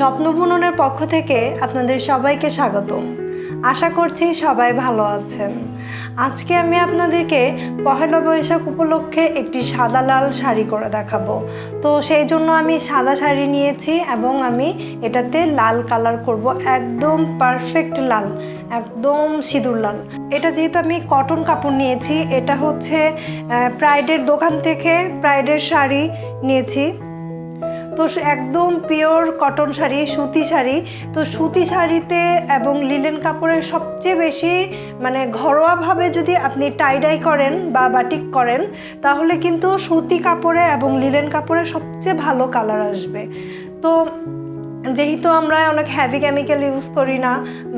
স্বপ্ন বুননের পক্ষ থেকে আপনাদের সবাইকে স্বাগতম আশা করছি সবাই ভালো আছেন। আজকে আমি আপনাদেরকে পহেলা বৈশাখ উপলক্ষে একটি সাদা লাল শাড়ি করে দেখাবো। তো সেই জন্য আমি সাদা শাড়ি নিয়েছি এবং আমি এটাতে লাল কালার করব, একদম পারফেক্ট লাল, একদম সিঁদুর লাল। এটা যেহেতু আমি কটন কাপড় নিয়েছি, এটা হচ্ছে প্রাইডের দোকান থেকে প্রাইডের শাড়ি নিয়েছি। তো একদম পিওর কটন শাড়ি, সুতি শাড়ি। তো সুতি শাড়িতে এবং লিলেন কাপড়ের সবচেয়ে বেশি মানে ঘরোয়াভাবে যদি আপনি টাইডাই করেন বা বাটিক করেন, তাহলে কিন্তু সুতি কাপড়ে এবং লিলেন কাপড়ে সবচেয়ে ভালো কালার আসবে। তো যেহেতু আমরা অনেক হ্যাভি কেমিক্যাল ইউজ করি না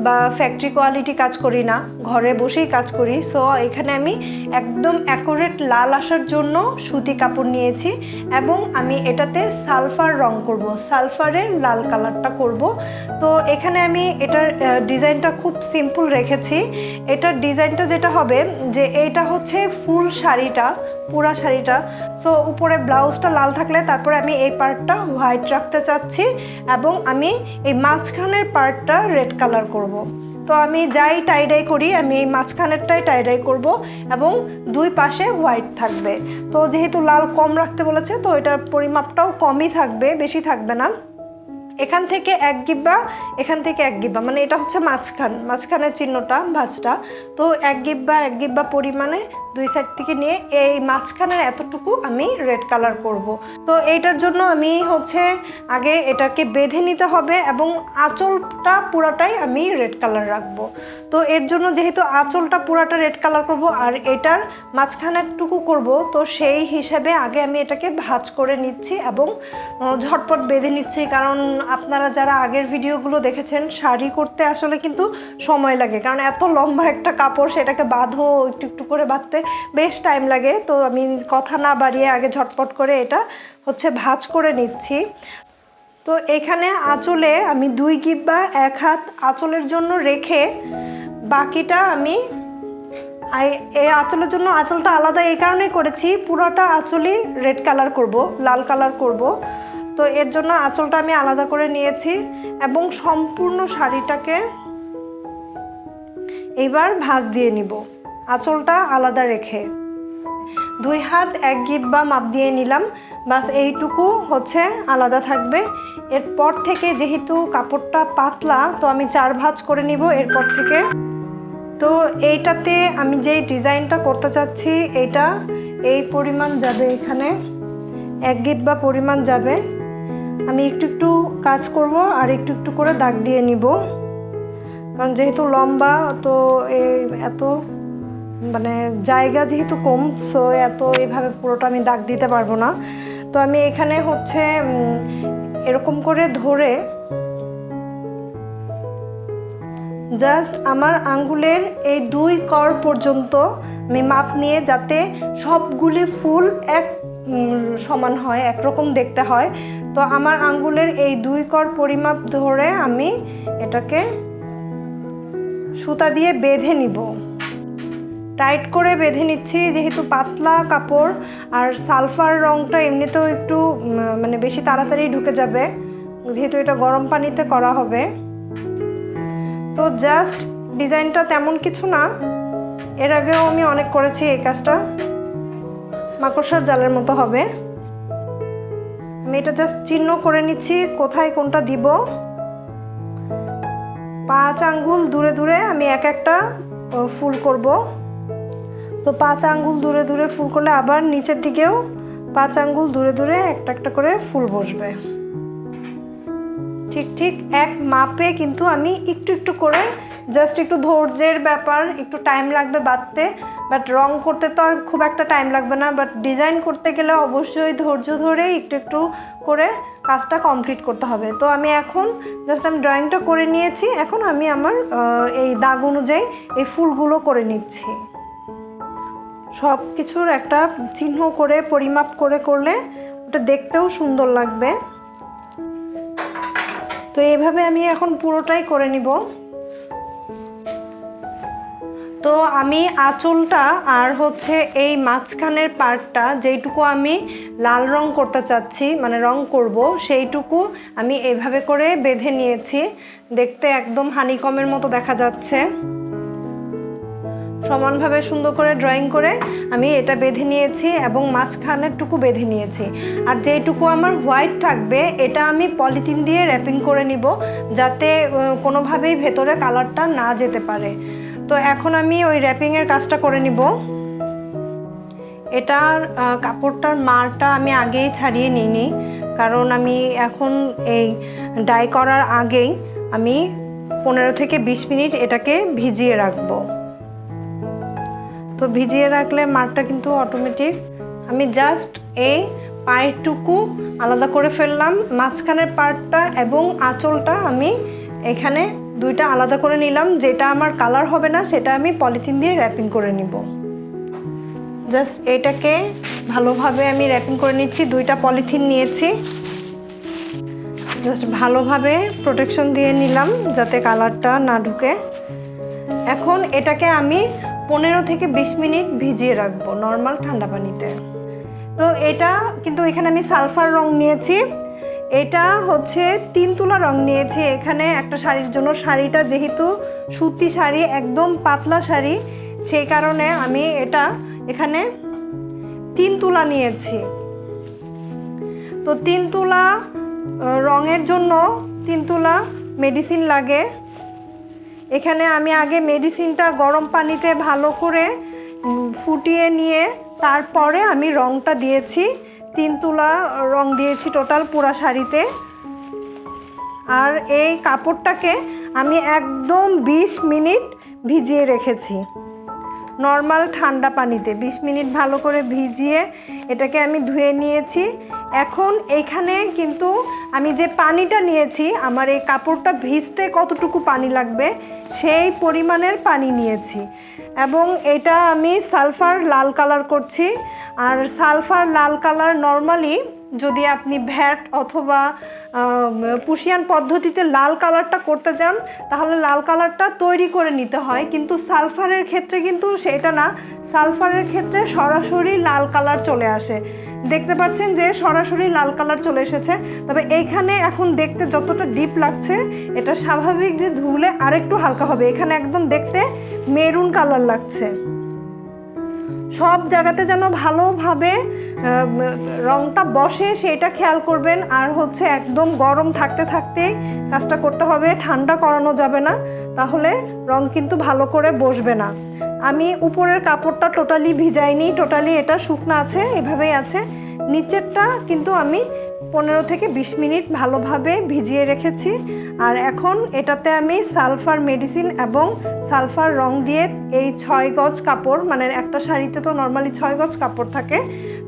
বা ফ্যাক্টরি কোয়ালিটি কাজ করি না, ঘরে বসেই কাজ করি সো এখানে আমি একদম অ্যাকুরেট লাল আসার জন্য সুতি কাপড় নিয়েছি এবং আমি এটাতে সালফার রং করব সালফারের লাল কালারটা করব। তো এখানে আমি এটার ডিজাইনটা খুব সিম্পল রেখেছি। এটার ডিজাইনটা যেটা হবে যে এইটা হচ্ছে ফুল শাড়িটা, পুরা শাড়িটা। সো উপরে ব্লাউজটা লাল থাকলে তারপরে আমি এই পার্টটা হোয়াইট রাখতে চাচ্ছি এবং আমি এই মাঝখানের পার্টটা রেড কালার করব। তো আমি যাই টাই টাইডাই করি, আমি এই মাঝখানেরটাই টাই টাইডাই করব এবং দুই পাশে হোয়াইট থাকবে তো যেহেতু লাল কম রাখতে বলেছে, তো এটার পরিমাপটাও কমই থাকবে, বেশি থাকবে না এখান থেকে এক গিব্বা, এখান থেকে এক গিব্বা মানে এটা হচ্ছে মাঝখান, মাঝখানের চিহ্নটা, ভাঁজটা। তো এক গিব্বা এক গিব্বা পরিমাণে দুই সাইড থেকে নিয়ে এই মাঝখানের এতটুকু আমি রেড কালার করব। তো এইটার জন্য আমি হচ্ছে আগে এটাকে বেঁধে নিতে হবে এবং আঁচলটা পুরাটাই আমি রেড কালার রাখব। তো এর জন্য যেহেতু আঁচলটা পুরাটা রেড কালার করব আর এটার মাঝখানেরটুকু করব, তো সেই হিসাবে আগে আমি এটাকে ভাঁজ করে নিচ্ছি এবং ঝটপট বেঁধে নিচ্ছি। কারণ আপনারা যারা আগের ভিডিওগুলো দেখেছেন, শাড়ি করতে আসলে কিন্তু সময় লাগে। কারণ এত লম্বা একটা কাপড়, সেটাকে বাঁধো, একটু একটু করে বাঁধতে বেশ টাইম লাগে। তো আমি কথা না বাড়িয়ে আগে ঝটপট করে এটা হচ্ছে ভাঁজ করে নিচ্ছি। তো এখানে আঁচলে আমি দুই গিব্বা এক হাত আঁচলের জন্য রেখে বাকিটা আমি এই আঁচলের জন্য আঁচলটা আলাদা এই কারণেই করেছি। পুরোটা আঁচলই রেড কালার করব, লাল কালার করব। তো এর জন্য আঁচলটা আমি আলাদা করে নিয়েছি এবং সম্পূর্ণ শাড়িটাকে এবার ভাঁজ দিয়ে নিব। আঁচলটা আলাদা রেখে। দুই হাত এক গিট বা মাপ দিয়ে নিলাম। বাস এইটুকু হচ্ছে আলাদা থাকবে। এরপর থেকে যেহেতু কাপড়টা পাতলা, তো আমি চার ভাঁজ করে নিব এরপর থেকে। তো এইটাতে আমি যেই ডিজাইনটা করতে চাচ্ছি এটা এই পরিমাণ যাবে এখানে। এক গিট বা পরিমাণ যাবে। আমি একটু একটু কাজ করব আর একটু একটু করে দাগ দিয়ে নিব। কারণ যেহেতু লম্বা, তো এত মানে জায়গা যেহেতু কম সো এত এইভাবে পুরোটা আমি দাগ দিতে পারব না। তো আমি এখানে হচ্ছে এরকম করে ধরে জাস্ট আমার আঙ্গুলের এই দুই কর পর্যন্ত আমি মাপ নিয়ে যাতে সবগুলি ফুল এক সমান হয়, একরকম দেখতে হয়। তো আমার আঙ্গুলের এই দুই কর পরিমাপ ধরে আমি এটাকে সুতা দিয়ে বেঁধে নিব। টাইট করে বেঁধে নিচ্ছি, যেহেতু পাতলা কাপড়, আর সালফার রঙটা এমনিতেও একটু মানে বেশি তাড়াতাড়ি ঢুকে যাবে, যেহেতু এটা গরম পানিতে করা হবে। তো জাস্ট ডিজাইনটা তেমন কিছু না, এর আগেও আমি অনেক করেছি এই কাজটা, মাকড়সার জালের মতো হবে। আমি এটা জাস্ট চিহ্ন করে নিচ্ছি, কোথায় কোনটা দিব। পাঁচ আঙ্গুল দূরে দূরে আমি এক একটা ফুল করব। তো পাঁচ আঙ্গুল দূরে দূরে ফুল করলে আবার নিচের দিকেও পাঁচ আঙ্গুল দূরে দূরে একটা একটা করে ফুল বসবে। ঠিক ঠিক এক মাপে কিন্তু আমি একটু একটু করে জাস্ট একটু ধৈর্যের ব্যাপার, একটু টাইম লাগবে বাঁধতে। বাট রং করতে তো আর খুব একটা টাইম লাগবে না। বাট ডিজাইন করতে গেলে অবশ্যই ধৈর্য ধরে একটু একটু করে কাজটা কমপ্লিট করতে হবে। তো আমি এখন জাস্ট আমি ড্রয়িংটা করে নিয়েছি। এখন আমি আমার এই দাগ অনুযায়ী এই ফুলগুলো করে নিচ্ছি। সব কিছুর একটা চিহ্ন করে, পরিমাপ করে করলে ওটা দেখতেও সুন্দর লাগবে। তো এইভাবে আমি এখন পুরোটাই করে নিব। তো আমি আঁচলটা আর হচ্ছে এই মাঝখানের পার্টটা যেইটুকু আমি লাল রং করতে চাচ্ছি মানে রং করব, সেইটুকু আমি এভাবে করে বেঁধে নিয়েছি। দেখতে একদম হানিকমের মতো দেখা যাচ্ছে। সমানভাবে সুন্দর করে ড্রয়িং করে আমি এটা বেঁধে নিয়েছি এবং মাঝখানের টুকু বেঁধে নিয়েছি। আর যেইটুকু আমার হোয়াইট থাকবে, এটা আমি পলিথিন দিয়ে র্যাপিং করে নিব যাতে কোনোভাবেই ভেতরে কালারটা না যেতে পারে। তো এখন আমি ওই র্যাপিংয়ের কাজটা করে নিব। এটার কাপড়টার মারটা আমি আগেই ছাড়িয়ে নিইনি, কারণ আমি এখন এই ডাই করার আগেই আমি পনেরো থেকে বিশ মিনিট এটাকে ভিজিয়ে রাখব। তো ভিজিয়ে রাখলে মারটা কিন্তু অটোমেটিক আমি জাস্ট এই পায়েরটুকু আলাদা করে ফেললাম। মাঝখানের পার্টটা এবং আঁচলটা আমি এখানে দুইটা আলাদা করে নিলাম। যেটা আমার কালার হবে না, সেটা আমি পলিথিন দিয়ে র্যাপিং করে নিব। জাস্ট এটাকে ভালোভাবে আমি র্যাপিং করে নিচ্ছি। দুইটা পলিথিন নিয়েছি। জাস্ট ভালোভাবে প্রোটেকশন দিয়ে নিলাম যাতে কালারটা না ঢুকে। এখন এটাকে আমি পনেরো থেকে বিশ মিনিট ভিজিয়ে রাখব নর্মাল ঠান্ডা পানিতে। তো এটা কিন্তু এখানে আমি সালফার রং নিয়েছি। এটা হচ্ছে তিন তুলা রং নিয়েছি। এখানে একটা শাড়ির জন্য। শাড়িটা যেহেতু সুতি শাড়ি, একদম পাতলা শাড়ি, সেই কারণে আমি এটা এখানে তিন তুলা নিয়েছি। তো তিন তুলা রঙের জন্য তিন তুলা মেডিসিন লাগে। এখানে আমি আগে মেডিসিনটা গরম পানিতে ভালো করে ফুটিয়ে নিয়ে তারপরে আমি রংটা দিয়েছি। তিন তুলা রং দিয়েছি টোটাল পুরা শাড়িতে। আর এই কাপড়টাকে আমি একদম ২০ মিনিট ভিজিয়ে রেখেছি। নর্মাল ঠান্ডা পানিতে ২০ মিনিট ভালো করে ভিজিয়ে এটাকে আমি ধুয়ে নিয়েছি। এখন এখানে কিন্তু আমি যে পানিটা নিয়েছি, আমার এই কাপড়টা ভিজতে কতটুকু পানি লাগবে সেই পরিমাণের পানি নিয়েছি। এবং এটা আমি সালফার লাল কালার করছি। আর সালফার লাল কালার নর্মালি যদি আপনি ভ্যাট অথবা পুশিয়ান পদ্ধতিতে লাল কালারটা করতে চান, তাহলে লাল কালারটা তৈরি করে নিতে হয়। কিন্তু সালফারের ক্ষেত্রে কিন্তু সেটা না। সালফারের ক্ষেত্রে সরাসরি লাল কালার চলে আসে। দেখতে পাচ্ছেন যে সরাসরি লাল কালার চলে এসেছে। তবে এইখানে এখন দেখতে যতটা ডিপ লাগছে, এটা স্বাভাবিক যে ধুলে আরেকটু হালকা হবে। এখানে একদম দেখতে মেরুন কালার লাগছে। সব জায়গাতে যেন ভালোভাবে রংটা বসে সেটা খেয়াল করবেন। আর হচ্ছে একদম গরম থাকতে থাকতে কাজটা করতে হবে, ঠান্ডা করানো যাবে না, তাহলে রং কিন্তু ভালো করে বসবে না। আমি উপরের কাপড়টা টোটালি ভিজাইনি, টোটালি এটা শুকনো আছে, এভাবেই আছে। নিচেরটা কিন্তু আমি পনেরো থেকে বিশ মিনিট ভালোভাবে ভিজিয়ে রেখেছি। আর এখন এটাতে আমি সালফার মেডিসিন এবং সালফার রং দিয়ে এই ছয় গজ কাপড় মানে একটা শাড়িতে তো নর্মালি ছয় গজ কাপড় থাকে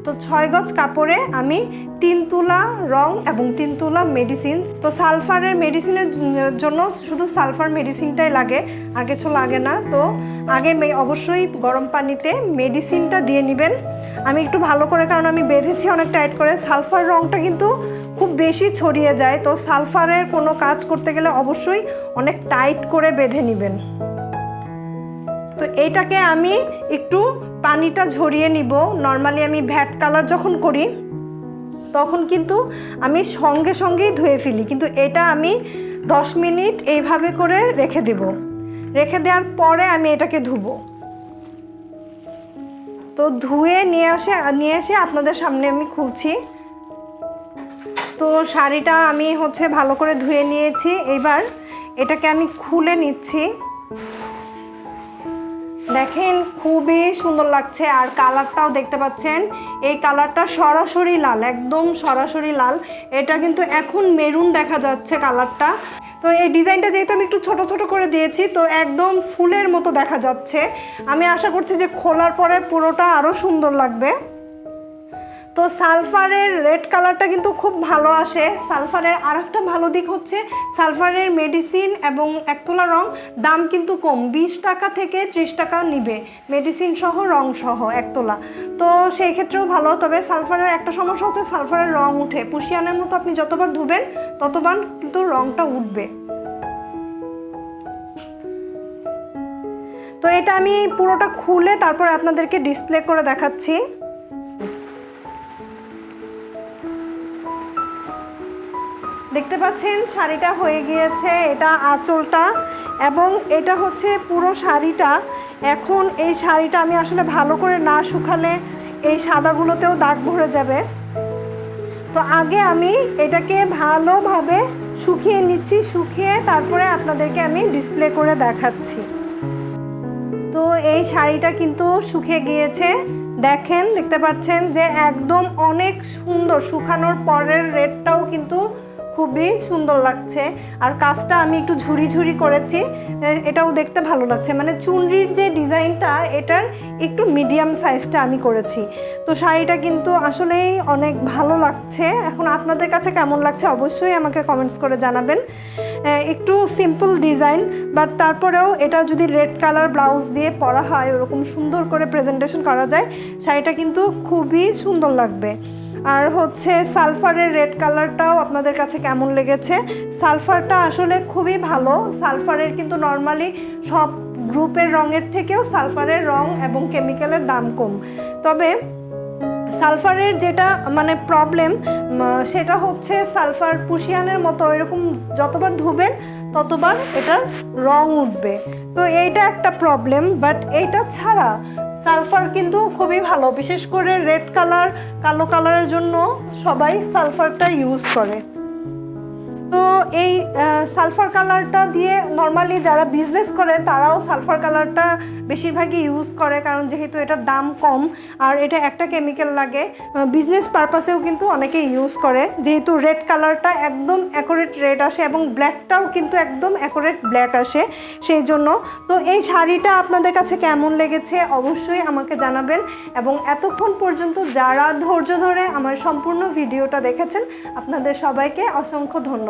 তো ছয় গজ কাপড়ে আমি তিন তুলা রং এবং তিন তুলা মেডিসিন তো সালফারের মেডিসিনের জন্য শুধু সালফার মেডিসিনটাই লাগে, আর কিছু লাগে না। তো আগে অবশ্যই গরম পানিতে মেডিসিনটা দিয়ে নেবেন। আমি একটু ভালো করে, কারণ আমি বেঁধেছি অনেক টাইট করে। সালফার রংটা কিন্তু খুব বেশি ছড়িয়ে যায়। তো সালফারের কোনো কাজ করতে গেলে অবশ্যই অনেক টাইট করে বেঁধে নেবেন। তো এইটাকে আমি একটু পানিটা ঝরিয়ে নিব। নর্মালি আমি ভ্যাট কালার যখন করি, তখন কিন্তু আমি সঙ্গে সঙ্গেই ধুয়ে ফেলি। কিন্তু এটা আমি দশ মিনিট এইভাবে করে রেখে দেব। রেখে দেওয়ার পরে আমি এটাকে ধুবো। তো ধুয়ে নিয়ে আসে, নিয়ে এসে আপনাদের সামনে আমি খুলছি। তো শাড়িটা আমি হচ্ছে ভালো করে ধুয়ে নিয়েছি। এবার এটাকে আমি খুলে নিচ্ছি। দেখেন, খুবই সুন্দর লাগছে। আর কালারটাও দেখতে পাচ্ছেন। এই কালারটা সরাসরি লাল, একদম সরাসরি লাল। এটা কিন্তু এখন মেরুন দেখা যাচ্ছে কালারটা। তো এই ডিজাইনটা যেহেতু আমি একটু ছোট ছোট করে দিয়েছি, তো একদম ফুলের মতো দেখা যাচ্ছে। আমি আশা করছি যে খোলার পরে পুরোটা আরও সুন্দর লাগবে। তো সালফারের রেড কালারটা কিন্তু খুব ভালো আসে। সালফারের আর একটা ভালো দিক হচ্ছে সালফারের মেডিসিন এবং একতলা রং দাম কিন্তু কম, বিশ টাকা থেকে ত্রিশ টাকা নিবে। মেডিসিন সহ, রং সহ, একতলা। তো সেই ক্ষেত্রেও ভালো, তবে সালফারের একটা সমস্যা হচ্ছে সালফারের রং উঠে। পুশিয়ানের মতো আপনি যতবার ধুবেন, ততবার কিন্তু রংটা উঠবে। তো এটা আমি পুরোটা খুলে তারপরে আপনাদেরকে ডিসপ্লে করে দেখাচ্ছি। দেখতে পাচ্ছেন, শাড়িটা হয়ে গিয়েছে, এটা আঁচলটা এবং এটা হচ্ছে পুরো শাড়িটা। এখন এই শাড়িটা আমি আসলে ভালো করে না শুকালে এই সাদাগুলোতেও দাগ ভরে যাবে। তো আগে আমি এটাকে ভালোভাবে শুকিয়ে নিচ্ছি, শুকিয়ে তারপরে আপনাদেরকে আমি ডিসপ্লে করে দেখাচ্ছি। তো এই শাড়িটা কিন্তু শুকিয়ে গিয়েছে। দেখেন, দেখতে পাচ্ছেন যে একদম অনেক সুন্দর, শুকানোর পরের রেটটাও কিন্তু খুবই সুন্দর লাগছে। আর কাজটা আমি একটু ঝুরি ঝুরি করেছি। এটাও দেখতে ভালো লাগছে। মানে চুনরির যে ডিজাইনটা, এটার একটু মিডিয়াম সাইজটা আমি করেছি। তো শাড়িটা কিন্তু আসলেই অনেক ভালো লাগছে। এখন আপনাদের কাছে কেমন লাগছে অবশ্যই আমাকে কমেন্টস করে জানাবেন। একটু সিম্পল ডিজাইন বাট তারপরেও এটা যদি রেড কালার ব্লাউজ দিয়ে পরা হয়, ওরকম সুন্দর করে প্রেজেন্টেশন করা যায়, শাড়িটা কিন্তু খুবই সুন্দর লাগবে। আর হচ্ছে সালফারের রেড কালারটাও আপনাদের কাছে কেমন লেগেছে? সালফারটা আসলে খুবই ভালো। সালফারের কিন্তু নর্মালি সব গ্রুপের রঙের থেকেও সালফারের রং এবং কেমিক্যালের দাম কম। তবে সালফারের যেটা মানে প্রবলেম সেটা হচ্ছে সালফার পুশিয়ানের মতো এরকম যতবার ধুবেন, ততবার এটার রং উঠবে। তো এইটা একটা প্রবলেম বাট এইটা ছাড়া সালফার কিন্তু খুবই ভালো। বিশেষ করে রেড কালার কালো কালারের জন্য সবাই সালফারটা ইউজ করে। তো এই সালফার কালারটা দিয়ে নর্মালি যারা বিজনেস করে তারাও সালফার কালারটা বেশিরভাগই ইউজ করে, কারণ যেহেতু এটার দাম কম, আর এটা একটা কেমিক্যাল লাগে। বিজনেস পারপাসেও কিন্তু অনেকে ইউজ করে। যেহেতু রেড কালারটা একদম অ্যাকোরেট রেড আসে এবং ব্ল্যাকটাও কিন্তু একদম অ্যাকোরেট ব্ল্যাক আসে, সেই জন্য। তো এই শাড়িটা আপনাদের কাছে কেমন লেগেছে অবশ্যই আমাকে জানাবেন। এবং এতক্ষণ পর্যন্ত যারা ধৈর্য ধরে আমার সম্পূর্ণ ভিডিওটা দেখেছেন, আপনাদের সবাইকে অসংখ্য